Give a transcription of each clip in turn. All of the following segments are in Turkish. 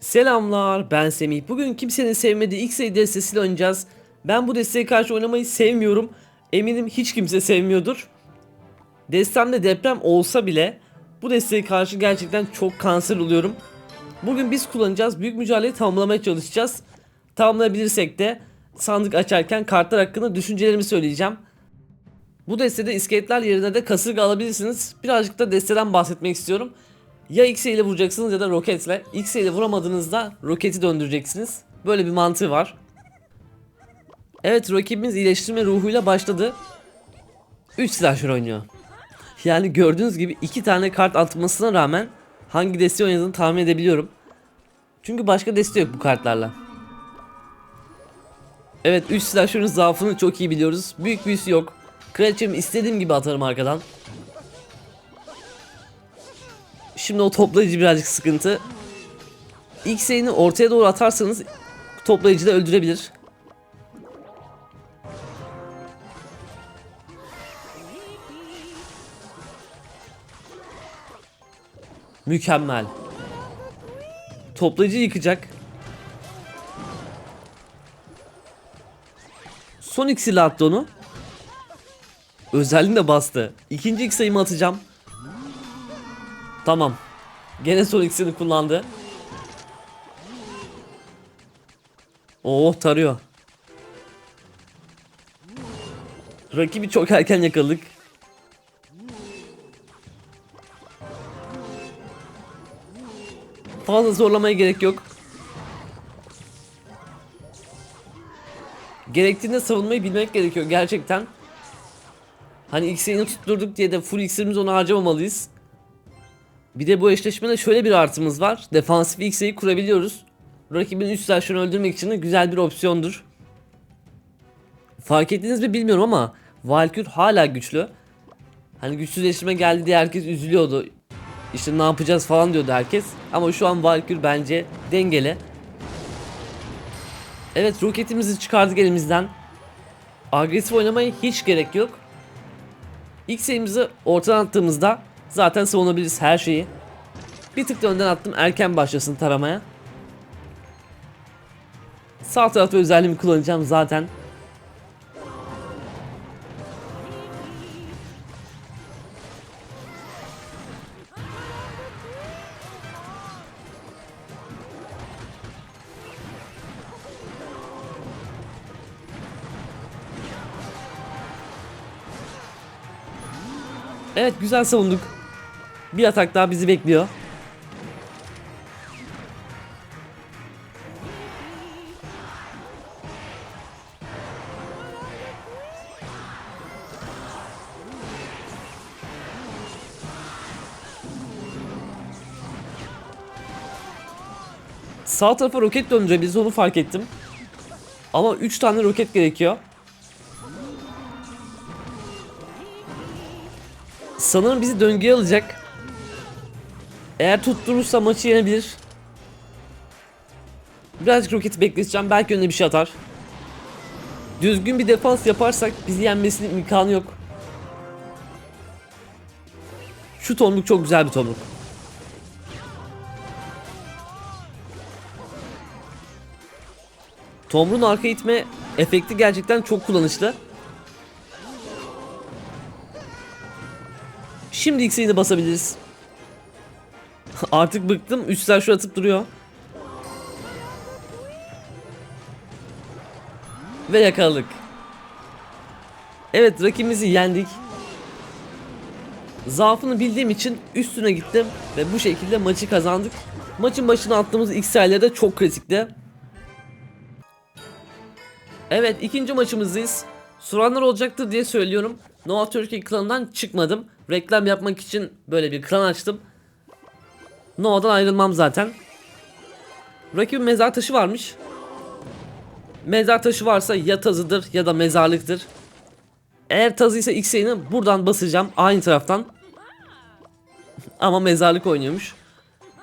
Selamlar ben Semih. Bugün kimsenin sevmediği X sayı destesiyle oynayacağız. Ben bu desteye karşı oynamayı sevmiyorum. Eminim hiç kimse sevmiyordur. Destemde deprem olsa bile bu desteye karşı gerçekten çok kanser oluyorum. Bugün biz kullanacağız. Büyük mücadeleyi tamamlamaya çalışacağız. Tamamlayabilirsek de sandık açarken kartlar hakkında düşüncelerimi söyleyeceğim. Bu destede iskeletler yerine de kasırga alabilirsiniz. Birazcık da desteden bahsetmek istiyorum. Ya X ile vuracaksınız ya da roketle. X ile vuramadığınızda roketi döndüreceksiniz. Böyle bir mantığı var. Evet rakibimiz iyileştirme ruhuyla başladı. 3 slasher oynuyor. Yani gördüğünüz gibi iki tane kart atmasına rağmen hangi desteği oynadığını tahmin edebiliyorum. Çünkü başka deste yok bu kartlarla. Evet 3 slasher'ın zaafını çok iyi biliyoruz. Büyük büyüsü yok. Kraliçemi istediğim gibi atarım arkadan. Şimdi o toplayıcı birazcık sıkıntı. İlk sayını ortaya doğru atarsanız toplayıcı da öldürebilir. Mükemmel. Toplayıcı yıkacak. Son iksirle attı onu. Özelliğini de bastı. İkinci ilk sayımı atacağım. Tamam. Gene son iksirini kullandı. Oh tarıyor. Rakibi çok erken yakaladık. Fazla zorlamaya gerek yok. Gerektiğinde savunmayı bilmek gerekiyor gerçekten. Hani iksirini tutturduk diye de full iksirimizi ona harcamamalıyız. Bir de bu eşleşmede şöyle bir artımız var. Defansif X'yi kurabiliyoruz. Rakibin üst silahşını öldürmek için de güzel bir opsiyondur. Fark ettiniz mi bilmiyorum ama Valkür hala güçlü. Hani güçsüzleştirme geldi diye herkes üzülüyordu. İşte ne yapacağız falan diyordu herkes. Ama şu an Valkür bence dengeli. Evet roketimizi çıkardık elimizden. Agresif oynamaya hiç gerek yok. İlk sayımızı ortadan attığımızda zaten savunabiliriz her şeyi. Bir tık da önden attım erken başlasın taramaya. Sağ tarafta özelliğimi kullanacağım zaten. Evet güzel savunduk. Bir atak daha bizi bekliyor. Sağ tarafa roket döndürebiliriz onu fark ettim. Ama 3 tane roket gerekiyor. Sanırım bizi döngüye alacak. Eğer tutturursa maçı yenebilir. Birazcık roketi bekleteceğim. Belki önüne bir şey atar. Düzgün bir defans yaparsak bizi yenmesinin imkanı yok. Şu tomruk çok güzel bir tomruk. Tomruğun arka itme efekti gerçekten çok kullanışlı. Şimdi X'ini basabiliriz. Artık bıktım. Üstler şu atıp duruyor. Ve yakaladık. Evet rakibimizi yendik. Zaafını bildiğim için üstüne gittim ve bu şekilde maçı kazandık. Maçın başına attığımız X sayıları da çok kritikti. Evet ikinci maçımızdayız. Soranlar olacaktır diye söylüyorum. Nova Turkey klanından çıkmadım. Reklam yapmak için böyle bir klan açtım. Nova'dan ayrılmam zaten. Rakibin mezar taşı varmış. Mezar taşı varsa ya tazıdır ya da mezarlıktır. Eğer tazıysa X'ini buradan basacağım aynı taraftan. Ama mezarlık oynuyormuş.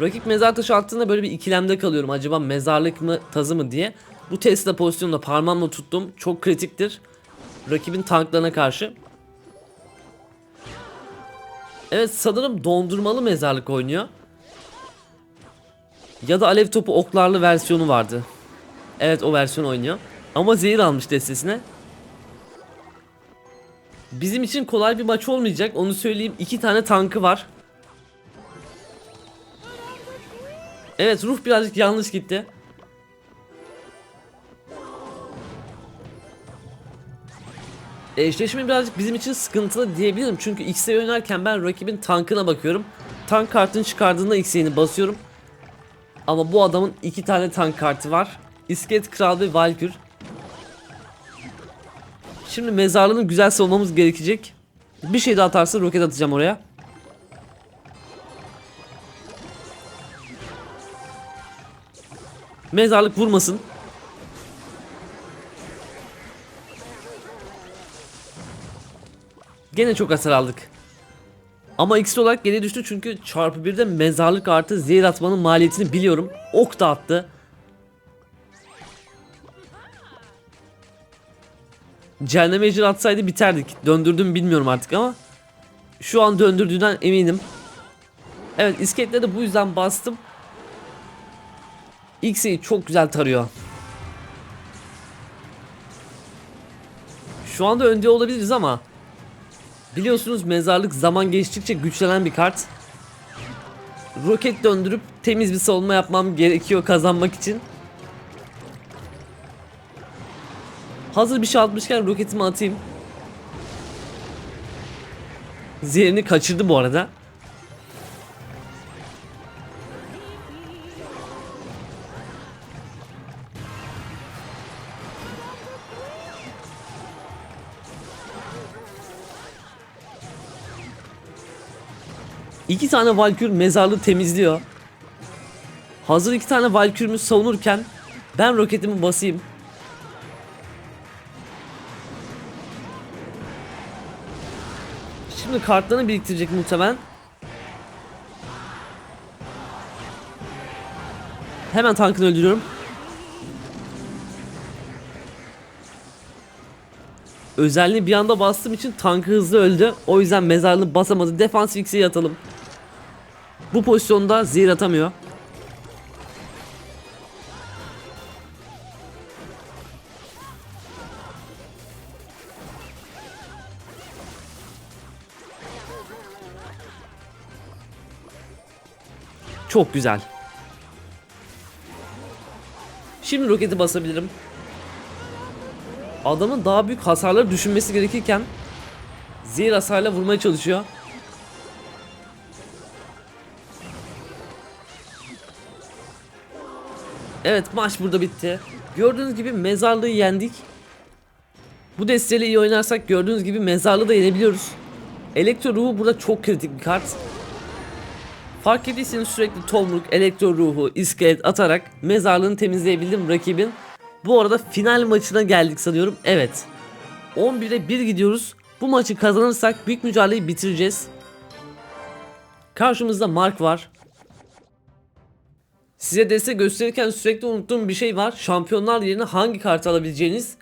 Rakip mezar taşı attığında böyle bir ikilemde kalıyorum. Acaba mezarlık mı tazı mı diye. Bu Tesla pozisyonunda parmağımla tuttum. Çok kritiktir. Rakibin tanklarına karşı. Evet sanırım dondurmalı mezarlık oynuyor. Ya da alev topu oklarlı versiyonu vardı. Evet o versiyon oynuyor. Ama zehir almış destesine. Bizim için kolay bir maç olmayacak. Onu söyleyeyim. İki tane tankı var. Evet ruh birazcık yanlış gitti. Eşleşme birazcık bizim için sıkıntılı diyebilirim. Çünkü X'e oynarken ben rakibin tankına bakıyorum. Tank kartını çıkardığında X'ini basıyorum. Ama bu adamın iki tane tank kartı var. İskelet Kral ve Valkür. Şimdi mezarlığını güzel savunmamız gerekecek. Bir şey daha atarsa roket atacağım oraya. Mezarlık vurmasın. Gene çok hasar aldık. Ama X olarak geri düştü çünkü çarpı birde mezarlık artı zehir atmanın maliyetini biliyorum. Ok da attı. Cehenneme ejder atsaydı biterdik. Döndürdüm bilmiyorum artık ama. Şu an döndürdüğünden eminim. Evet isketle de bu yüzden bastım. X'i çok güzel tarıyor. Şu anda önde olabiliriz ama Biliyorsunuz mezarlık zaman geçtikçe güçlenen bir kart. Roket döndürüp temiz bir savunma yapmam gerekiyor kazanmak için. Hazır bir şey atmışken roketimi atayım. Zerini kaçırdı bu arada. İki tane Valkür mezarlığı temizliyor. Hazır iki tane Valkür'ümüz savunurken ben roketimi basayım. Şimdi kartlarını biriktirecek muhtemelen. Hemen tankını öldürüyorum. Özelliği bir anda bastığım için tankı hızlı öldü. O yüzden mezarını basamadı. Defans fixe'ye atalım. Bu pozisyonda zehir atamıyor. Çok güzel. Şimdi roketi basabilirim. Adamın daha büyük hasarları düşünmesi gerekirken zehir hasarla vurmaya çalışıyor. Evet maç burada bitti. Gördüğünüz gibi mezarlığı yendik. Bu desteyle iyi oynarsak gördüğünüz gibi mezarlığı da yenebiliyoruz. Elektro ruhu burada çok kritik bir kart. Fark ettiyseniz sürekli tomruk, elektro ruhu, iskelet atarak mezarlığını temizleyebildim rakibin. Bu arada final maçına geldik sanıyorum. Evet. 11'e 1 gidiyoruz. Bu maçı kazanırsak büyük mücadeleyi bitireceğiz. Karşımızda Mark var. Size deste gösterirken sürekli unuttuğum bir şey var. Şampiyonlar yerine hangi kartı alabileceğiniz.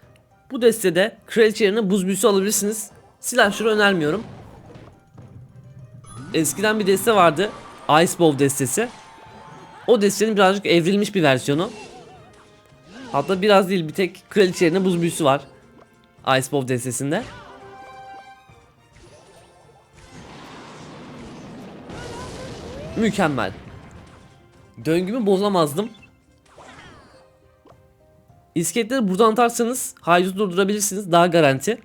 Bu destede kraliçe yerine buz büyüsü alabilirsiniz. Silahşırı önermiyorum. Eskiden bir deste vardı. Ice Bow destesi. O destenin birazcık evrilmiş bir versiyonu. Hatta biraz değil bir tek kraliçe yerine buz büyüsü var. Ice Bow destesinde. Mükemmel. Döngümü bozamazdım. İskeletleri buradan atarsanız haydutu durdurabilirsiniz. Daha garanti.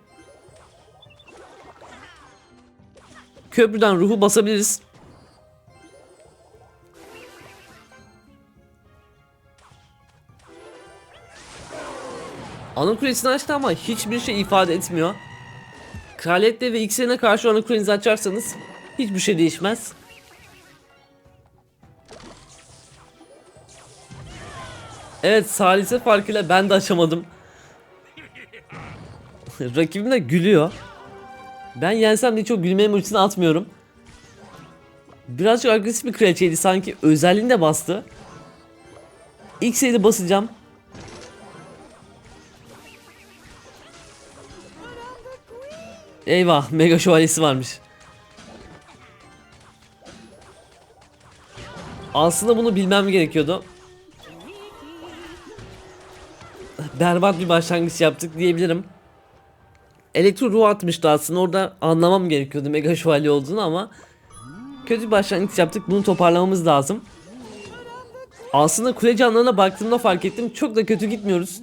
Köprüden ruhu basabiliriz. Ana kulesini açtı ama hiçbir şey ifade etmiyor. Kraliyette ve X'ine karşı ana kulenizi açarsanız hiçbir şey değişmez. Evet salise farkıyla ben de açamadım. Rakibim de gülüyor. Ben yensem de çok gülmenin ultisini atmıyorum. Birazcık agresif bir kraliçeydi sanki özelliğini de bastı. İlk sayıda basacağım. Eyvah mega şövalyesi varmış. Aslında bunu bilmem gerekiyordu. Berbat bir başlangıç yaptık diyebilirim. Elektro ruh atmıştı aslında orada anlamam gerekiyordu mega şövalye olduğunu ama kötü bir başlangıç yaptık bunu toparlamamız lazım. Aslında kule canlarına baktığımda fark ettim çok da kötü gitmiyoruz.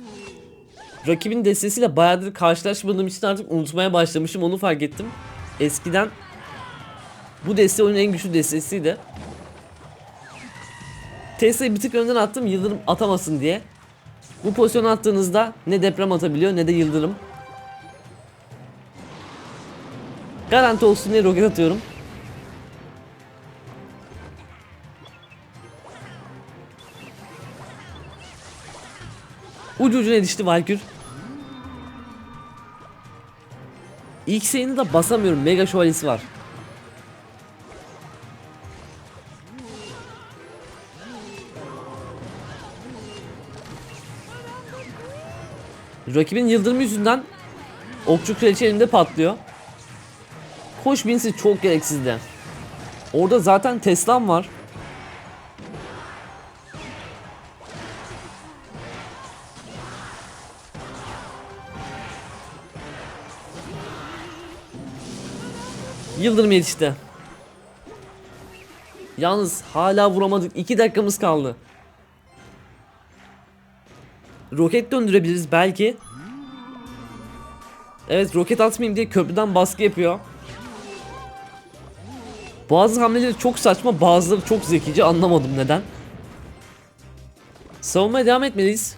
Rakibin destesiyle bayağıdır karşılaşmadığım için artık unutmaya başlamışım onu fark ettim. Eskiden bu deste oyunun en güçlü destesiydi. Tesla'yı bir tık önden attım yıldırım atamasın diye. Bu pozisyona attığınızda ne deprem atabiliyor ne de yıldırım. Garanti olsun diye roket atıyorum. Ucu ucuna yetişti Valkür. İlk sayını da basamıyorum. Mega şövalyesi var. Rakibin yıldırım yüzünden okçu kraliçe elimde patlıyor. Koş binsi çok gereksizdi. Orada zaten Tesla'm var. Yıldırım yetişti. Yalnız hala vuramadık. 2 dakikamız kaldı. Roket döndürebiliriz belki. Evet roket atmayayım diye köprüden baskı yapıyor. Bazı hamleleri çok saçma bazıları çok zekice anlamadım neden. Savunmaya devam etmeliyiz.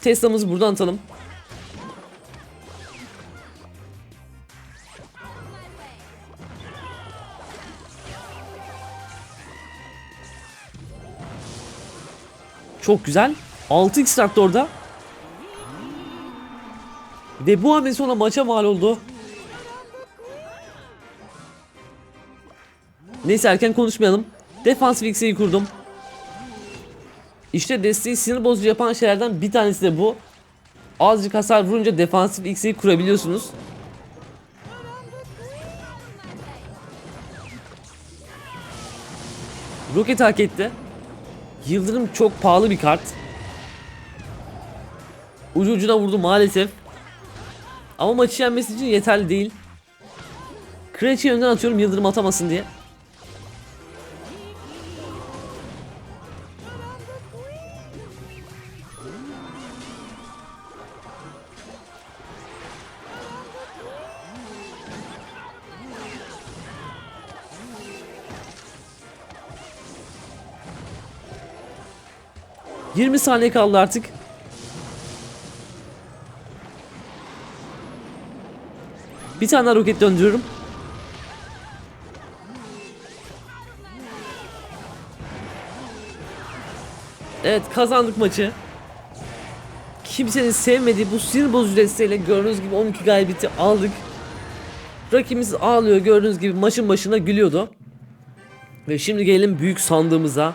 Tesla'mızı buradan atalım. Çok güzel. 6x traktör orada. Ve bu hamle sonra maça mal oldu. Neyse erken konuşmayalım. Defans fixeyi kurdum. İşte desteği sinir bozucu yapan şeylerden bir tanesi de bu. Azıcık hasar vurunca defansif X'i kurabiliyorsunuz. Roket hak etti. Yıldırım çok pahalı bir kart. Ucu ucuna vurdu maalesef. Ama maçı yenmesi için yeterli değil. Kraliçeyi önden atıyorum yıldırım atamasın diye. Yirmi saniye kaldı artık. Bir tane roket döndürüyorum. Evet kazandık maçı. Kimsenin sevmediği bu sinir bozucu desteğiyle gördüğünüz gibi 12 galibiyeti aldık. Rakibimiz ağlıyor gördüğünüz gibi maçın başında gülüyordu. Ve şimdi gelelim büyük sandığımıza.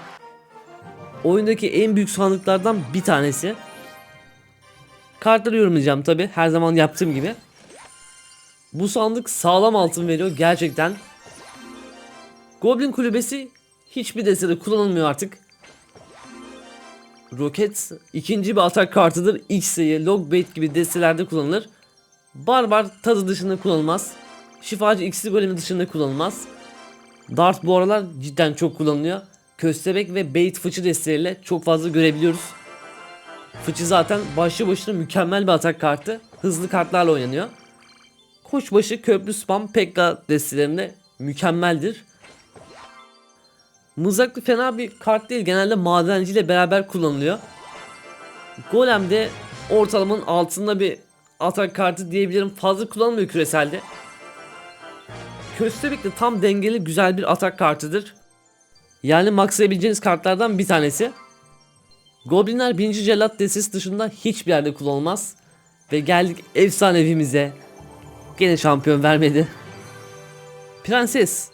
Oyundaki en büyük sandıklardan bir tanesi. Kartları yorumlayacağım tabi her zaman yaptığım gibi. Bu sandık sağlam altın veriyor gerçekten. Goblin kulübesi hiçbir destede kullanılmıyor artık. Roket ikinci bir atak kartıdır. X'ye, Logbait gibi destelerde kullanılır. Barbar tadı dışında kullanılmaz. Şifacı X'li golemi dışında kullanılmaz. Dart bu aralar cidden çok kullanılıyor. Köstebek ve Bait fıçı desteleriyle çok fazla görebiliyoruz. Fıçı zaten başlı başına mükemmel bir atak kartı. Hızlı kartlarla oynanıyor. Koçbaşı köprü spam Pekka destelerinde mükemmeldir. Mızraklı fena bir kart değil. Genelde madenciyle beraber kullanılıyor. Golem de ortalamanın altında bir atak kartı diyebilirim. Fazla kullanılmıyor küreselde. Köstebek de tam dengeli güzel bir atak kartıdır. Yani maxlayabileceğiniz kartlardan bir tanesi. Goblinler 1. Cellat destesi dışında hiçbir yerde kullanılmaz. Ve geldik efsanevimize. Gene şampiyon vermedi. Prenses.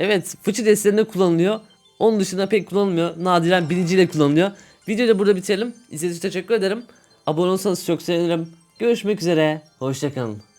Evet fıçı destelerinde kullanılıyor. Onun dışında pek kullanılmıyor. Nadiren birinciyle kullanılıyor. Videoyu da burada bitirelim. İzlediğiniz için teşekkür ederim. Abone olursanız çok sevinirim. Görüşmek üzere. Hoşçakalın.